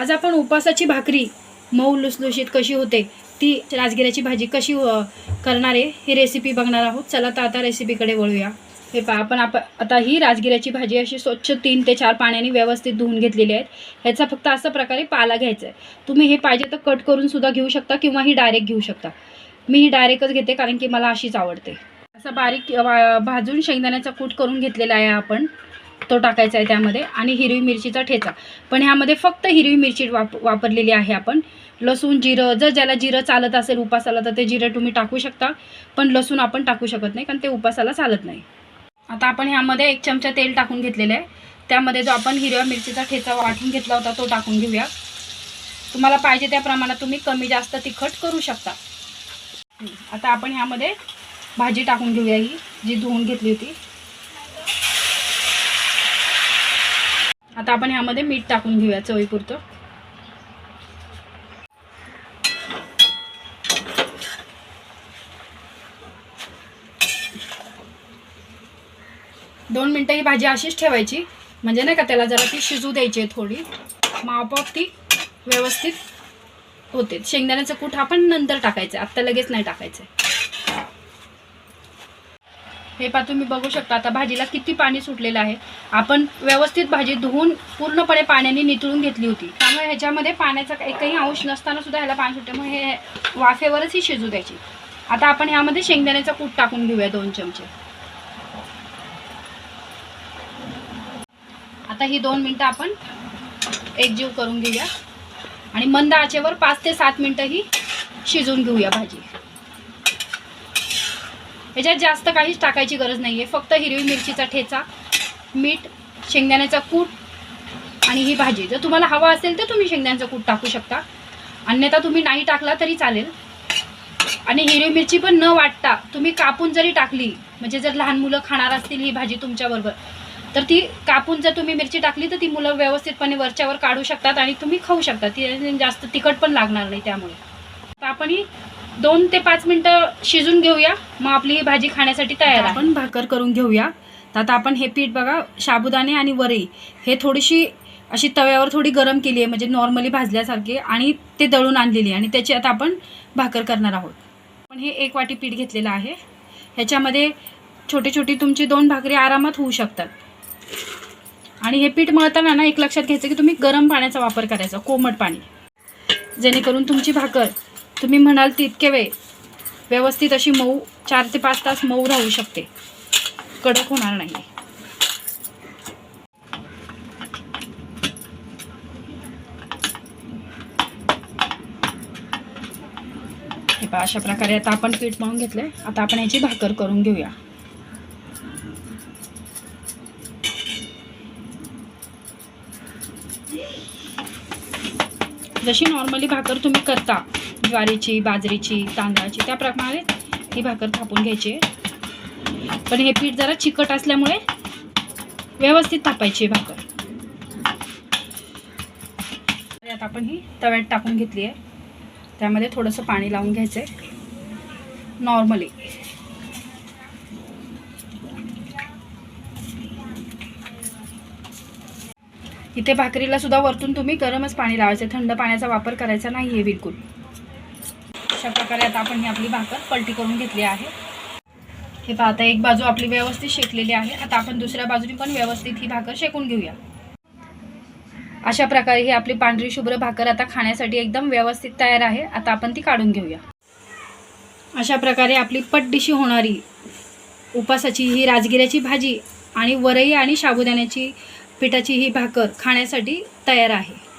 आज आपण उपासाची भाकरी मऊ लुसलुशीत कशी होते ती राजगिऱ्याची भाजी कशी करणार आहे ही रेसिपी बघणार आहोत. चला तर आता रेसिपीकडे वळूया. हे पहा आपण आप आता ही राजगिऱ्याची भाजी अशी स्वच्छ तीन ते चार पाण्याने व्यवस्थित धुवून घेतलेली आहेत ह्याचा फक्त असा प्रकारे पाला घ्यायचा आहे. तुम्ही हे पाहिजे तर कट करून सुद्धा घेऊ शकता किंवा ही डायरेक्ट घेऊ शकता. मी ही डायरेक्टच घेते कारण की मला अशीच आवडते. असा बारीक वा- भाजून शेंगदाण्याचा कूट करून घेतलेला आहे आपण. तो टाकायचा आहे त्यामध्ये आणि हिरवी मिरचीचा ठेचा. पण ह्यामध्ये फक्त हिरवी मिरची वाप वापरलेली आहे आपण. लसूण जिरं जर ज्याला जिरं चालत असेल उपासाला तर ते जिरं तुम्ही टाकू शकता. पण लसूण आपण टाकू शकत नाही कारण ते उपासाला चालत नाही. आता आपण ह्यामध्ये एक चमचा तेल टाकून घेतलेलं आहे. त्यामध्ये जो आपण हिरव्या मिरचीचा ठेचा वाटून घेतला होता तो टाकून घेऊया. तुम्हाला पाहिजे त्या प्रमाणात तुम्ही कमी जास्त तिखट करू शकता. आता आपण ह्यामध्ये भाजी टाकून घेऊया ही जी धुवून घेतली होती. आता आपण ह्यामध्ये मीठ टाकून घेऊया चवीपुरतं. दोन मिनटं ही भाजी अशीच ठेवायची. म्हणजे नाही का त्याला जरा ती शिजू द्यायची आहे थोडी. मग आपोआप ती व्यवस्थित होते. शेंगदाण्याचं कूट आपण नंतर टाकायचं आत्ता लगेच नाही टाकायचं हे पा तुम्ही बघू शकता आता भाजीला किती पाणी सुटलेलं आहे. आपण व्यवस्थित भाजी धुवून पूर्णपणे पाण्याने नितळून घेतली होती. त्यामुळे ह्याच्यामध्ये पाण्याचा एकही अंश नसताना सुद्धा ह्याला पाणी सुटल्यामुळे हे वाफेवरच ही शिजू द्यायची. आता आपण ह्यामध्ये शेंगदाण्याचा कूट टाकून घेऊया दोन चमचे. आता ही दोन मिनटं आपण एकजीव करून घेऊया. आणि मंद आचेवर पाच ते सात मिनटं ही शिजून घेऊया भाजी. ह्याच्यात जास्त काहीच टाकायची गरज नाही आहे फक्त हिरवी मिरचीचा ठेचा मीठ शेंगदाण्याचा कूट आणि ही भाजी. जर तुम्हाला हवा असेल तर तुम्ही शेंगदाण्याचं कूट टाकू शकता. अन्यथा तुम्ही नाही टाकला तरी चालेल. आणि हिरवी मिरची पण न वाटता तुम्ही कापून जरी टाकली म्हणजे जर लहान मुलं खाणार असतील ही भाजी तुमच्याबरोबर तर ती कापून जर तुम्ही मिरची टाकली तर ती मुलं व्यवस्थितपणे वरच्यावर काढू शकतात आणि तुम्ही खाऊ शकता. ती जास्त तिखट पण लागणार नाही त्यामुळे. तर आपण ही दोन ते पाच मिनटं शिजून घेऊया. मग आपली ही भाजी खाण्यासाठी तयार आपण भाकर करून घेऊया. तर आता आपण हे पीठ बघा साबुदाणे आणि वरई हे थोडीशी अशी तव्यावर थोडी गरम केली आहे म्हणजे नॉर्मली भाजल्यासारखी आणि ते दळून आणलेली आहे. आणि त्याची आता आपण भाकर करणार आहोत. पण हे एक वाटी पीठ घेतलेलं आहे. ह्याच्यामध्ये छोटी छोटी तुमची दोन भाकरी आरामात होऊ शकतात. आणि हे पीठ मळताना ना एक लक्षात घ्यायचं की तुम्ही गरम पाण्याचा वापर करायचा कोमट पाणी. जेणेकरून तुमची भाकर तुम्ही म्हणाल तितके वेळ. व्यवस्थित अशी मऊ चार ते पाच तास मऊ राहू शकते. कडक होणार नाही. हे पहा अशा प्रकारे आता आपण पीठ मळून घेतलंय. आता आपण याची भाकर करून घेऊया. जशी नॉर्मली भाकर तुम्ही करता ज्वारीची बाजरीची तांदळाची त्याप्रमाणे ही भाकर थापून घ्यायची आहे. पण हे पीठ जरा चिकट असल्यामुळे व्यवस्थित थापायची आहे भाकर. आता आपण ही तव्यात टाकून घेतली आहे. त्यामध्ये थोडंसं पाणी लावून घ्यायचं आहे नॉर्मली इथे भाकरीला सुद्धा वरतून तुम्ही गरमच पाणी लावायचं थंड पाण्याचा वापर करायचा नाही आहे बिलकुल. अशा प्रकारे आता आपण ही आपली भाकर पलटी करून घेतली आहे. हे पाहता एक बाजू आपली व्यवस्थित शेकलेली आहे. आता आपण दुसऱ्या बाजूने पण व्यवस्थित ही भाकर शेकून घेऊया. अशा प्रकारे ही आपली पांढरी शुभ्र भाकर आता खाण्यासाठी एकदम व्यवस्थित तयार आहे. आता आपण ती काढून घेऊया. अशा प्रकारे आपली पटदिशी होणारी उपासाची ही राजगिऱ्याची भाजी आणि वरई आणि साबुदाण्याची पिठाची ही भाकर खाण्यासाठी तयार आहे.